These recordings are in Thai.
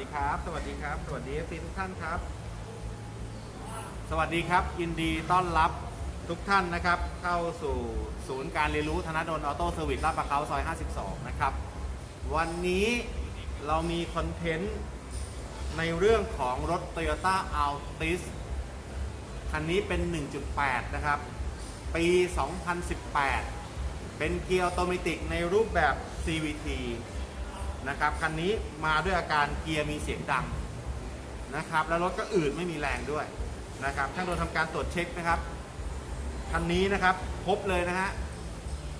ดีครับ สวัสดีครับ สวัสดีเอฟซีทุกท่านครับ สวัสดีครับ ยินดีต้อนรับทุกท่านนะครับ เข้าสู่ศูนย์การเรียนรู้ธนดลออโต้เซอร์วิสลาดประเขาซอย 52 นะครับ วันนี้เรามีคอนเทนต์ในเรื่องของรถ Toyota Altis คันนี้เป็น 1.8 นะครับ ปี 2018 เป็นเกียร์ออโตเมติกในรูปแบบ CVT นะครับคันนี้มาด้วยอาการเกียร์มีเสียงดังนะครับ แล้วรถก็อืดไม่มีแรงด้วยนะครับช่างโดนทำการตรวจเช็คนะครับคันนี้นะครับพบเลยนะฮะ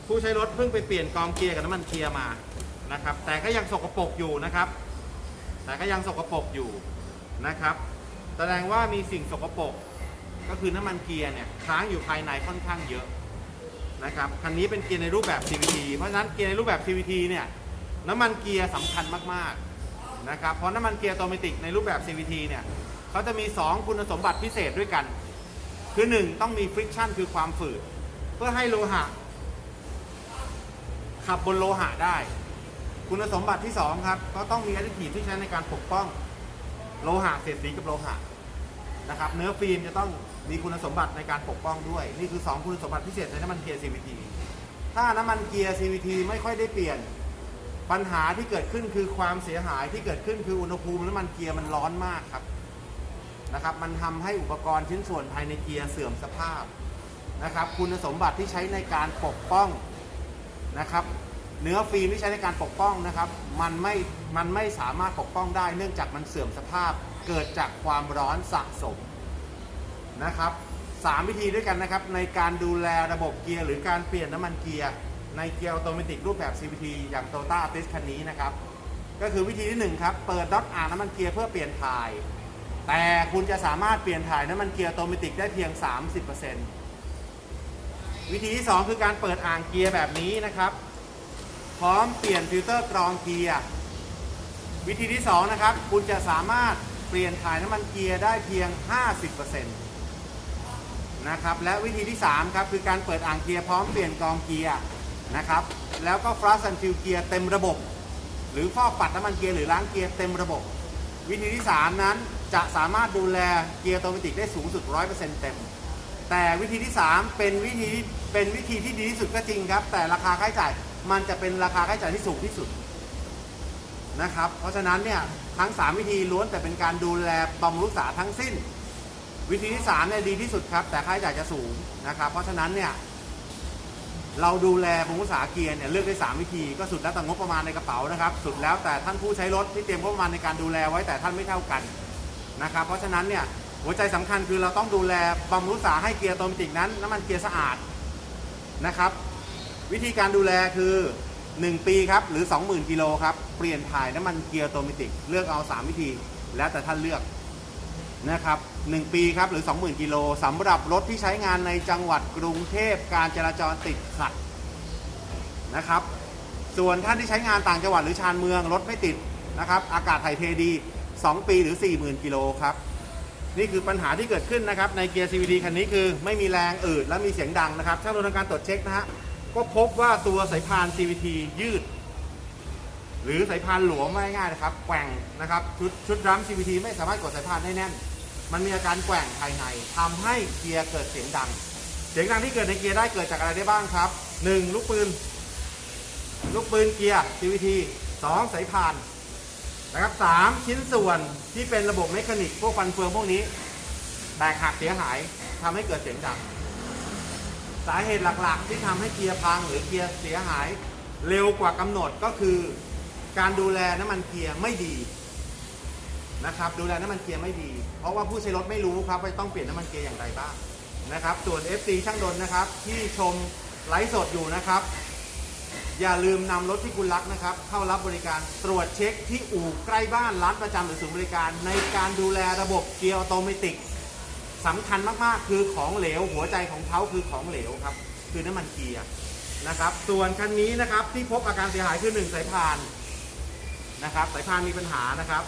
ผู้ใช้รถเพิ่งไปเปลี่ยนกองเกียร์กับน้ำมันเกียร์มานะครับ แต่ก็ยังสกปรกอยู่นะครับ แต่ก็ยังสกปรกอยู่นะครับ แสดงว่ามีสิ่งสกปรกก็คือน้ำมันเกียร์เนี่ยค้างอยู่ภายในค่อนข้างเยอะนะครับคันนี้เป็นเกียร์ในรูปแบบ CVT เพราะฉะนั้นเกียร์ในรูปแบบ CVT เนี่ย น้ำมันเกียร์สำคัญมากๆนะครับเพราะน้ำมันเกียร์ออโตเมติกในรูปแบบ CVT เนี่ยเขาจะมี 2 คุณสมบัติพิเศษด้วยกัน คือ 1 ต้องมี friction คือความฝืด เพื่อให้โลหะ ขับบนโลหะได้ คุณสมบัติที่ 2 ครับ ก็ต้องมี additive ที่ใช้ในการปกป้องโลหะเสียดสีกับโลหะนะครับเนื้อฟิล์มจะต้องมีคุณสมบัติในการปกป้องด้วย นี่คือ 2 คุณสมบัติพิเศษในน้ำมันเกียร์ CVT ถ้าน้ำมันเกียร์ CVT ไม่ค่อยได้เปลี่ยน ปัญหาที่เกิดขึ้นคือความเสียหายที่เกิดขึ้นคืออุณหภูมิน้ำมันเกียร์มันร้อนมากครับนะครับ มันทำให้อุปกรณ์ชิ้นส่วนภายในเกียร์เสื่อมสภาพนะครับ คุณสมบัติที่ใช้ในการปกป้องนะครับ เนื้อฟิล์มที่ใช้ในการปกป้องนะครับ มันไม่มันไม่สามารถปกป้องได้ เนื่องจากมันเสื่อมสภาพ เกิดจากความร้อนสะสมนะครับสามวิธีด้วยกันนะครับ ในการดูแลระบบเกียร์หรือการเปลี่ยนน้ำมันเกียร์ ในเกียร์ออโตเมติกรูปแบบ CVT อย่าง Toyota Altis คันนี้นะครับ ก็คือวิธีที่หนึ่งครับ เปิดน็อตอ่างน้ำมันเกียร์เพื่อเปลี่ยนถ่าย แต่คุณจะสามารถเปลี่ยนถ่ายน้ำมันเกียร์ออโตเมติกได้เพียง 30%วิธีที่สองคือการเปิดอ่างเกียร์แบบนี้นะครับ พร้อมเปลี่ยนฟิลเตอร์กรองเกียร์วิธีที่ 2 นะครับ คุณจะสามารถเปลี่ยนถ่ายน้ำมันเกียร์ได้เพียง 50%นะครับ และวิธีที่ 3 ครับ คือการเปิดอ่างเกียร์พร้อมเปลี่ยนกรองเกียร์ นะครับ แล้วก็ฟลัชซันฟิลเกียร์เต็มระบบ หรือฟอกปัดน้ำมันเกียร์หรือล้างเกียร์เต็มระบบ วิธีที่ 3 นั้นจะสามารถดูแลเกียร์ออโตเมติกได้สูงสุด 100%เต็ม แต่วิธีที่ 3 เป็นวิธีเป็นวิธีที่ดีที่สุดก็จริงครับ แต่ราคาค่าใช้จ่ายมันจะเป็นราคาค่าใช้จ่ายที่สูงที่สุดนะครับ เพราะฉะนั้นเนี่ยทั้ง 3 วิธีล้วนแต่เป็นการดูแลบำรุงรักษาทั้งสิ้น วิธีที่3เนี่ยดีที่สุดครับ แต่ค่าใช้จ่ายจะสูงนะครับ เพราะฉะนั้นเนี่ย เราดูแลบำรุงรักษาเกียร์เนี่ยเลือกได้ 3 วิธีก็สุดแล้วแต่งบประมาณในกระเป๋านะครับ สุดแล้วแต่ท่านผู้ใช้รถที่เตรียมงบประมาณในการดูแลไว้แต่ท่านไม่เท่ากันนะครับ เพราะฉะนั้นเนี่ยหัวใจสำคัญคือเราต้องดูแลบำรุงรักษาให้เกียร์โตมติกนั้นน้ำมันเกียร์สะอาดนะครับ วิธีการดูแลคือ 1 ปีครับหรือ 20,000กิโลครับเปลี่ยนถ่ายน้ำมันเกียร์โตมติก เลือกเอา 3 วิธี แล้วแต่ท่านเลือกนะครับ 1 ปีครับหรือ 20,000 กิโลสำหรับรถที่ใช้งานในจังหวัดกรุงเทพการจราจรติดขัดนะครับ ส่วนท่านที่ใช้งานต่างจังหวัดหรือชานเมืองรถไม่ติดนะครับ อากาศถ่ายเทดี 2 ปีหรือ 40,000 กิโลครับ นี่คือปัญหาที่เกิดขึ้นนะครับในเกียร์ CVT คันนี้คือไม่มีแรงอืดและมีเสียงดังนะครับช่างดูทำการตรวจเช็คนะฮะก็พบว่าตัวสายพาน CVT ยืด หรือสายพานหลวมไม่ง่ายนะครับแกว่งนะครับชุดชุดรัม CVT ไม่สามารถกดสายพานได้แน่น มันมีอาการแกว่งภายในทำให้เกียร์เกิดเสียงดัง เสียงดังที่เกิดในเกียร์ได้เกิดจากอะไรได้บ้างครับ 1. ลูกปืน ลูกปืนเกียร์ CVT 2. สายพานนะครับ 3. ชิ้นส่วนที่เป็นระบบเมคานิกพวกฟันเฟืองพวกนี้ แตกหักเสียหายทำให้เกิดเสียงดัง สาเหตุหลักๆ ที่ทำให้เกียร์พังหรือเกียร์เสียหาย เร็วกว่ากำหนดก็คือ การดูแลน้ำมันเกียร์ไม่ดีนะครับ ดูแลน้ำมันเกียร์ไม่ดี เพราะว่าผู้ใช้รถไม่รู้ครับว่าต้องเปลี่ยนน้ำมันเกียร์อย่างไรบ้างนะครับ ส่วน FC ช่างดนนะครับ ที่ชมไลฟ์สดอยู่นะครับ อย่าลืมนำรถที่คุณรักนะครับ เข้ารับบริการตรวจเช็คที่อู่ใกล้บ้านร้านประจำหรือศูนย์บริการ ในการดูแลระบบเกียร์ออโตเมติสำคัญมากๆ คือของเหลว หัวใจของเขาคือของเหลวครับ คือน้ำมันเกียร์นะครับ ส่วนคันนี้นะครับที่พบอาการเสียหายคือ1สายพานนะครับสายพานมีปัญหานะครับ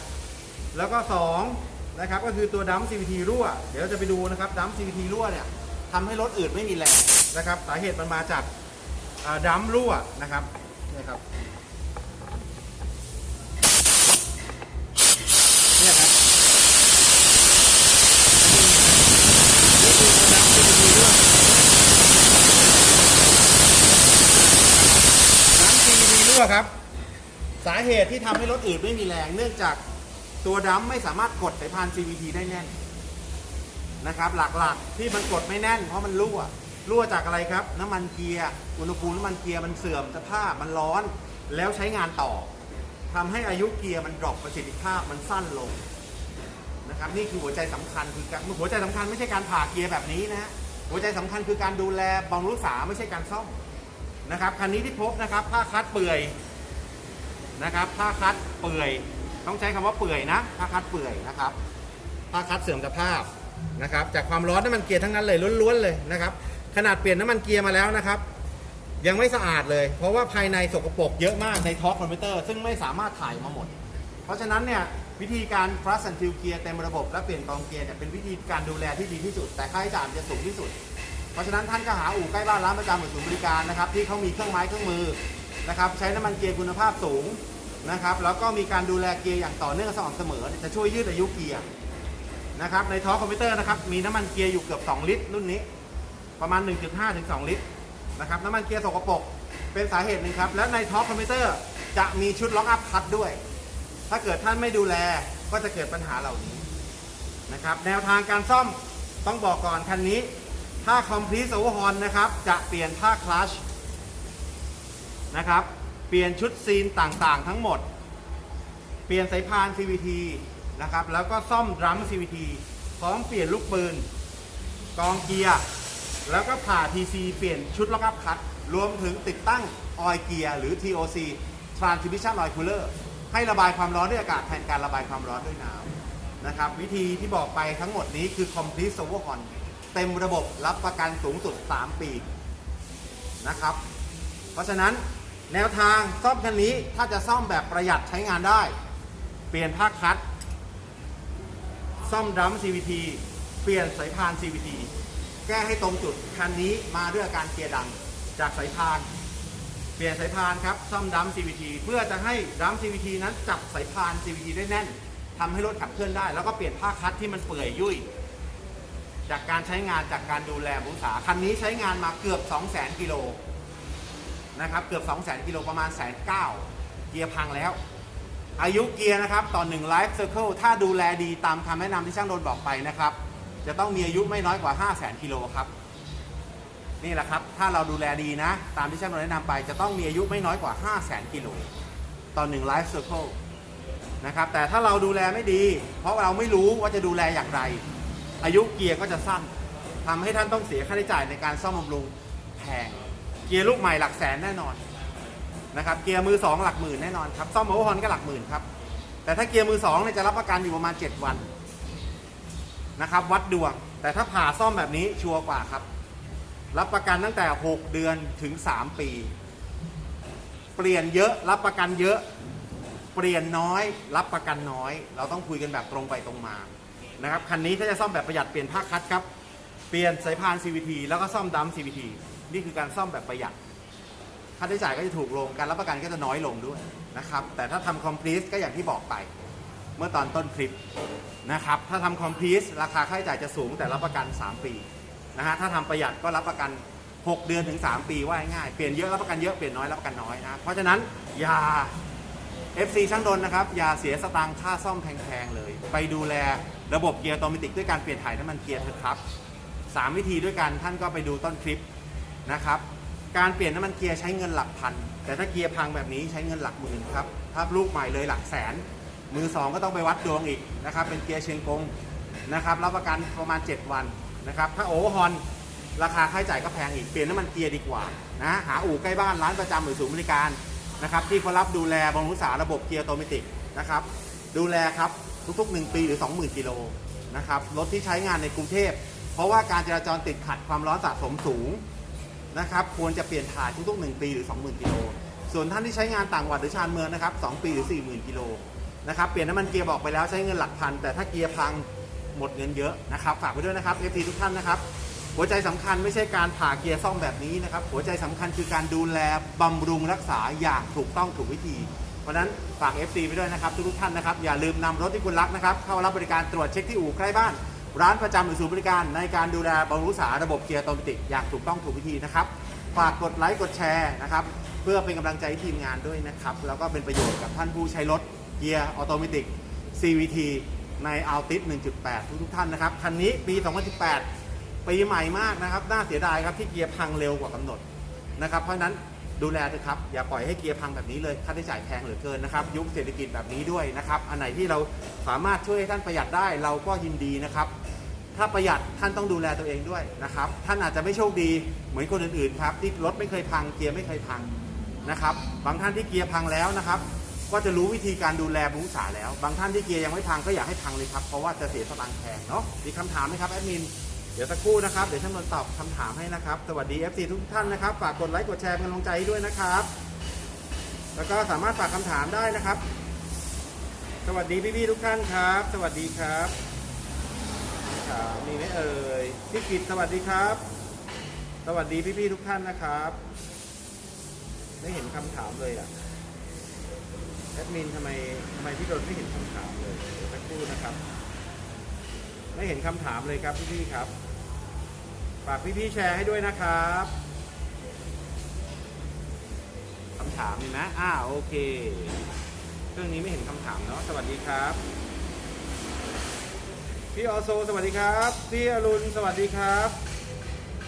แล้วก็ 2 นะครับก็คือตัวดัมซีพีทีรั่ว เดี๋ยวจะไปดูนะครับดัมซีพีทีรั่วเนี่ยทำให้รถอื่นไม่มีแรงนะครับ สาเหตุมันมาจากดัมรั่วนะครับนี่ครับดัมซีพีทีรั่วซีพีทีรั่วครับ สาเหตุที่ทำให้รถอื่นไม่มีแรง เนื่องจาก ตัวดัมไม่สามารถกดสายพาน CVT ได้แน่นนะครับหลักๆที่มันกดไม่แน่น เพราะมันรั่วรั่วจากอะไรครับ น้ำมันเกียร์อุณหภูมิน้ำมันเกียร์มันเสื่อมสภาพมันร้อน แล้วใช้งานต่อทำให้อายุเกียร์มันดรอปประสิทธิภาพมันสั้นลงนะครับนี่คือหัวใจสำคัญคือการหัวใจสำคัญไม่ใช่การผ่าเกียร์แบบนี้นะฮะหัวใจสำคัญคือการดูแลบำรุงรักษาไม่ใช่การซ่อมนะครับคันนี้ที่พบนะครับผ้าคลัดเปื่อยนะครับผ้าคัดเปื่อย ต้องใช้คำว่าเปื่อยนะผ้าคัดเปื่อยนะครับผ้าคัดเสื่อมสภาพนะครับ จากความร้อนน้ำมันเกียร์ทั้งนั้นเลยล้วนๆเลยนะครับขนาดเปลี่ยนน้ำมันเกียร์มาแล้วนะครับ ยังไม่สะอาดเลย เพราะว่าภายในสกปรกเยอะมากในท็อร์คคอมพิวเตอร์ซึ่งไม่สามารถถ่ายมาหมด เพราะฉะนั้นเนี่ยวิธีการ flush and fill เกียร์เต็มระบบและเปลี่ยนกองเกียร์เนี่ยเป็นวิธีการดูแลที่ดีที่สุด แต่ค่าใช้จ่ายจะสูงที่สุด เพราะฉะนั้นท่านก็หาอู่ใกล้บ้านร้านประจำหรือศูนย์บริการนะครับที่เขามีเครื่องไม้เครื่องมือนะครับใช้น้ำมันเกียร์คุณภาพสูง นะครับ แล้วก็มีการดูแลเกียร์อย่างต่อเนื่องสม่ำเสมอ จะช่วยยืดอายุเกียร์นะครับ ในท็อคอมพิวเตอร์นะครับ มีน้ำมันเกียร์อยู่เกือบ 2 ลิตร รุ่นนี้ ประมาณ 1.5 ถึง 2 ลิตรนะครับ น้ำมันเกียร์สกปรกเป็นสาเหตุหนึ่งครับ และในท็อคอมพิวเตอร์จะมีชุดล็อกอัพคัตด้วย ถ้าเกิดท่านไม่ดูแลก็จะเกิดปัญหาเหล่านี้นะครับ แนวทางการซ่อมต้องบอกก่อนคันนี้ ถ้า complete overhaul นะครับ จะเปลี่ยนผ้าคลัชนะครับ เปลี่ยนชุดซีนต่างๆ ทั้งหมด เปลี่ยนสายพาน CVT นะครับ แล้วก็ซ่อมดรัม CVT พร้อมเปลี่ยนลูกปืน กองเกียร์ แล้วก็ผ่า TC เปลี่ยนชุดล็อกอัพคัตรวมถึงติดตั้งออยเกียร์หรือ TOC Transmission Oil Cooler ให้ระบายความร้อนด้วยอากาศแทนการระบายความร้อนด้วยน้ำนะครับ วิธีที่บอกไปทั้งหมดนี้คือ complete overhaul เต็มระบบรับประกันสูงสุด 3 ปีนะครับ เพราะฉะนั้น แนวทางซ่อมคันนี้ถ้าจะซ่อมแบบประหยัดใช้งานได้ เปลี่ยนภาคคัด ซ่อมดรัม CVT เปลี่ยนสายพาน CVT แก้ให้ตรงจุดคันนี้มาด้วยอาการเกียร์ดังจากสายพาน เปลี่ยนสายพานครับซ่อมดรัม CVT เพื่อจะให้ดรัม CVT นั้นจับสายพาน CVT ได้แน่นทำให้รถขับเคลื่อนได้ แล้วก็เปลี่ยนผ้าคัดที่มันเปื่อยยุ่ยจากการใช้งานจากการดูแลบุษาคันนี้ใช้งานมาเกือบ 2 0 0 0 0 0กิโล นะครับเกือบ2 0 0 0 0 0กิโลประมาณแสนเก้าเกียร์พังแล้ว อายุเกียร์นะครับ ต่อ1 Life Circle ถ้าดูแลดีตามคำแนะนำที่ช่างโดนบอกไปนะครับ จะต้องมีอายุไม่น้อยกว่า 5 0 0 0 0 0กิโลครับ นี่แหละครับ ถ้าเราดูแลดีนะ ตามที่ช่างโดนแนะนำไป จะต้องมีอายุไม่น้อยกว่า 5 0 0 0 0 0กิโลต่อ1 Life Circle นะครับแต่ถ้าเราดูแลไม่ดี เพราะเราไม่รู้ว่าจะดูแลอย่างไร อายุเกียร์ก็จะสั้นทำให้ท่านต้องเสียค่าใช้จ่ายในการซ่อมบำรุงแพง เกียร์ลูกใหม่หลักแสนแน่นอนนะครับเกียร์มือสองหลักหมื่นแน่นอนครับซ่อมโอเวอร์ฮอนก็หลักหมื่นครับแต่ถ้าเกียร์มือสองเนี่ยจะรับประกันอยู่ประมาณ 7 วันนะครับวัดดวง แต่ถ้าผ่าซ่อมแบบนี้ชัวร์กว่าครับ รับประกันตั้งแต่ 6 เดือนถึง 3 ปี เปลี่ยนเยอะรับประกันเยอะ เปลี่ยนน้อย รับประกันน้อย เราต้องคุยกันแบบตรงไปตรงมานะครับคันนี้ถ้าจะซ่อมแบบประหยัดเปลี่ยนภาคัดครับเปลี่ยนสายพาน CVT แล้วก็ซ่อมดัม CVT นี่คือการซ่อมแบบประหยัด ค่าใช้จ่ายก็จะถูกลง การรับประกันก็จะน้อยลงด้วยนะครับ แต่ถ้าทำ complete ก็อย่างที่บอกไป เมื่อตอนต้นคลิปนะครับ ถ้าทำ complete ราคาค่าใช้จ่ายจะสูงแต่รับประกัน 3 ปีนะฮะ ถ้าทำประหยัดก็รับประกัน 6 เดือนถึง 3 ปีว่าง่าย เปลี่ยนเยอะรับประกันเยอะ เปลี่ยนน้อยรับประกันน้อยนะ เพราะฉะนั้นอย่า FC ช่างดนนะครับ อย่าเสียสตางค์ค่าซ่อมแพงๆเลย ไปดูแลระบบเกียร์ออโตเมติกด้วยการเปลี่ยนถ่ายน้ำมันเกียร์เถอะครับ 3 วิธีด้วยกันท่านก็ไปดูต้นคลิป นะครับ การเปลี่ยนน้ำมันเกียร์ใช้เงินหลักพัน แต่ถ้าเกียร์พังแบบนี้ใช้เงินหลักหมื่นครับ ถ้าลูกใหม่เลยหลักแสน มือสองก็ต้องไปวัดดวงอีกนะครับ เป็นเกียร์เชียงกงนะครับ รับประกันประมาณ 7 วันนะครับ ถ้าโอเวอร์ฮอนราคาค่าใช้จ่ายก็แพงอีก เปลี่ยนน้ำมันเกียร์ดีกว่านะ หาอู่ใกล้บ้านร้านประจำหรือศูนย์บริการนะครับ ที่เขารับดูแลบำรุงรักษาระบบเกียร์ออโตเมติกนะครับ ดูแลครับทุกๆ 1 ปีหรือ 20,000กิโลนะครับ รถที่ใช้งานในกรุงเทพ เพราะว่าการจราจรติดขัดความร้อนสะสมสูง นะครับควรจะเปลี่ยนถ่ายทุกๆ1ปีหรือ 20,000กิโลส่วนท่านที่ใช้งานต่างจังหวัดหรือชานเมืองนะครับ2ปีหรือ 40,000กิโลนะครับเปลี่ยนน้ำมันเกียร์บอกไปแล้วใช้เงินหลักพัน แต่ถ้าเกียร์พังหมดเงินเยอะนะครับฝากไว้ด้วยนะครับ FT ทุกท่านนะครับหัวใจสำคัญไม่ใช่การผ่าเกียร์ซ่อมแบบนี้นะครับหัวใจสำคัญคือการดูแลบำรุงรักษาอย่างถูกต้องถูกวิธี เพราะนั้นฝาก FC ไปด้วยนะครับทุกๆท่านนะครับอย่าลืมนำรถที่คุณรักนะครับเข้ารับบริการตรวจเช็คที่อู่ใกล้บ้าน ร้านประจำหรือศูนย์บริการในการดูแลบำรุงรักษาระบบเกียร์ออโตเมติอย่างถูกต้องถูกวิธีนะครับ ฝากกดไลค์กดแชร์นะครับ เพื่อเป็นกำลังใจให้ทีมงานด้วยนะครับ แล้วก็เป็นประโยชน์กับท่านผู้ใช้รถเกียร์ออโตเมติก CVT ใน Altis 1.8 ทุกทุกๆท่านนะครับ คันนี้ปี 2018 ปีใหม่มากนะครับ น่าเสียดายครับที่เกียร์พังเร็วกว่ากำหนดนะครับ เพราะฉะนั้น ดูแลเถอะครับ อย่าปล่อยให้เกียร์พังแบบนี้เลยค่าใช้จ่ายแพงเหลือเกินนะครับ ยุคเศรษฐกิจแบบนี้ด้วยนะครับ อันไหนที่เราสามารถช่วยให้ท่านประหยัดได้เราก็ยินดีนะครับ ถ้าประหยัดท่านต้องดูแลตัวเองด้วยนะครับ ท่านอาจจะไม่โชคดีเหมือนคนอื่นๆครับที่รถไม่เคยพังเกียร์ไม่เคยพังนะครับ บางท่านที่เกียร์พังแล้วนะครับ ก็จะรู้วิธีการดูแลบำรุงษาแล้ว บางท่านที่เกียร์ยังไม่พังก็อยากให้พังเลยครับเพราะว่าจะเสียสตางค์แพงเนาะมีคำถามไหมครับแอดมิน เดี๋ยวสักครู่นะครับ เดี๋ยวช่างนนท์ตอบคำถามให้นะครับ สวัสดี FC ทุกท่านนะครับ ฝากกดไลค์ กดแชร์เป็นกำลังใจให้ด้วยนะครับ แล้วก็สามารถฝากคำถามได้นะครับ สวัสดีพี่ๆทุกท่านครับ สวัสดีครับครับมีไหมเอ่ยพี่กิตสวัสดีครับ สวัสดีพี่ๆทุกท่านนะครับ ไม่เห็นคำถามเลยอะแอดมินทำไมทำไมพี่โดนไม่เห็นคำถามเลยเดี๋ยวสักครู่นะครับ ไม่เห็นคำถามเลยครับพี่ๆครับ ฝากพี่ๆแชร์ให้ด้วยนะครับคำถามมีไหมอ่าโอเค เครื่องนี้ไม่เห็นคำถามเนาะ สวัสดีครับ พี่ออโซ สวัสดีครับ พี่อรุณ สวัสดีครับ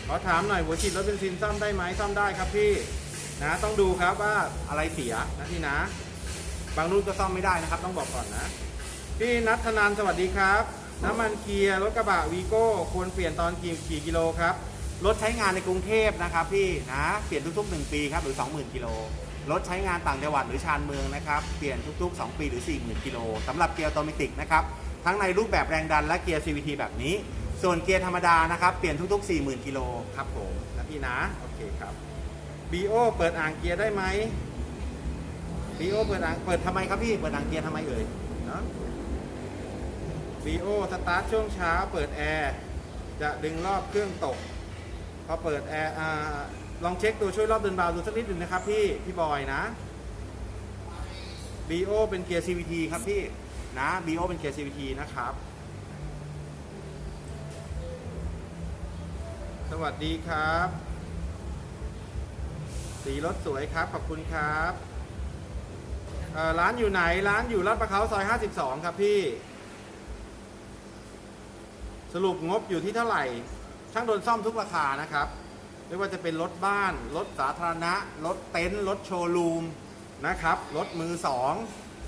ขอถามหน่อยหัวฉีดรถเบนซินซ่อมได้ไหมซ่อมได้ครับพี่ นะ ต้องดูครับว่าอะไรเสียนะพี่นะ บางรุ่นก็ซ่อมไม่ได้นะครับ ต้องบอกก่อนนะ พี่นัทธนานสวัสดีครับ น้ำมันเกียร์รถกระบะวีโก้ควรเปลี่ยนตอนกี่กี่กิโลครับรถใช้งานในกรุงเทพนะครับพี่นะเปลี่ยนทุกๆ 1 ปีครับหรือ 20,000กิโลรถใช้งานต่างจังหวัดหรือชานเมืองนะครับเปลี่ยนทุก ๆ 2 ปีหรือ 40,000กิโลสำหรับเกียร์ออโตเมติกนะครับทั้งในรูปแบบแรงดันและเกียร์ CVT แบบนี้ ส่วนเกียร์ธรรมดานะครับเปลี่ยนทุก ๆ 40,000กิโลครับผมนะพี่นะโอเคครับ BO เปิดอ่างเกียร์ได้ไหม BO เปิดอ่างเปิดทำไมครับพี่เปิดอ่างเกียร์ทำไมเอ่ยเนาะ BO สตาร์ทช่วงเช้าเปิดแอร์จะดึงรอบเครื่องตก พอเปิดแอร์ลองเช็คตัวช่วยรอบเดินเบาดูสักนิดหนึ่งนะครับพี่ พี่บอยนะ BO เป็นเกียร์ CVT ครับพี่ นะ BO เป็นเกียร์ CVT นะครับ สวัสดีครับ สีรถสวยครับ ขอบคุณครับ ร้านอยู่ไหน ร้านอยู่ลาดประเขาซอย 52 ครับพี่ สรุปงบอยู่ที่เท่าไหร่ ช่างโดนซ่อมทุกราคานะครับ ไม่ว่าจะเป็นรถบ้าน รถสาธารณะ รถเต็นท์ รถโชว์รูมนะครับ รถมือสอง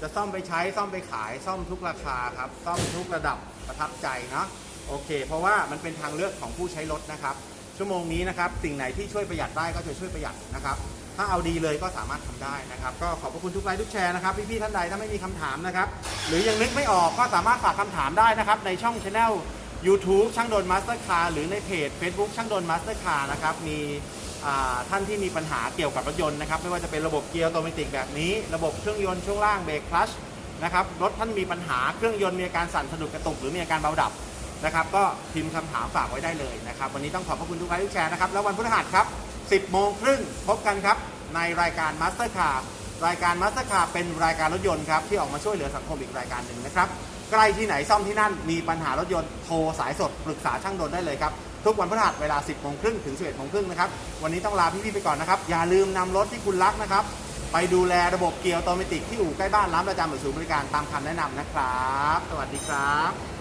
จะซ่อมไปใช้ซ่อมไปขายซ่อมทุกราคาครับ ซ่อมทุกระดับประทับใจเนาะโอเค เพราะว่ามันเป็นทางเลือกของผู้ใช้รถนะครับ ชั่วโมงนี้นะครับ สิ่งไหนที่ช่วยประหยัดได้ก็จะช่วยประหยัดนะครับ ถ้าเอาดีเลยก็สามารถทำได้นะครับ ก็ขอบพระคุณทุกไลค์ทุกแชร์นะครับพี่ๆท่านใดถ้าไม่มีคำถามนะครับ หรือยังนึกไม่ออกก็สามารถฝากคำถามได้นะครับในช่องช anel YouTube ช่างโดนมาสเตอร์คาร์หรือในเพจ Facebook ช่างโดนมาสเตอร์คาร์นะครับมีท่านที่มีปัญหาเกี่ยวกับรถยนต์นะครับไม่ว่าจะเป็นระบบเกียร์ออโตเมติกแบบนี้ ระบบเครื่องยนต์ช่วงล่างเบรกคลัชนะครับรถท่านมีปัญหาเครื่องยนต์มีอาการสั่นสะดุดกระตุกหรือมีอาการเบาดับนะครับก็พิมพ์คำถามฝากไว้ได้เลยนะครับวันนี้ต้องขอบพระคุณทุกไลค์ทุกแชร์นะครับแล้ววันพฤหัสครับ 10โมงครึ่งพบกันครับในรายการ Master Car รายการ Master Car เป็นรายการรถยนต์ครับที่ออกมาช่วยเหลือสังคมอีกรายการหนึ่งนะครับ ใกล้ที่ไหนซ่อมที่นั่นมีปัญหารถยนต์โทรสายสดปรึกษาช่างดนได้เลยครับ ทุกวันพฤหัสเวลา 10โมงครึ่งถึง 11โมงครึ่งนะครับ วันนี้ต้องลาพี่ๆไปก่อนนะครับ อย่าลืมนำรถที่คุณรักนะครับ ไปดูแลระบบเกียร์ออโตเมติกที่อู่ใกล้บ้านร้านประจำหรือศูนย์บริการตามคำแนะนำนะครับ สวัสดีครับ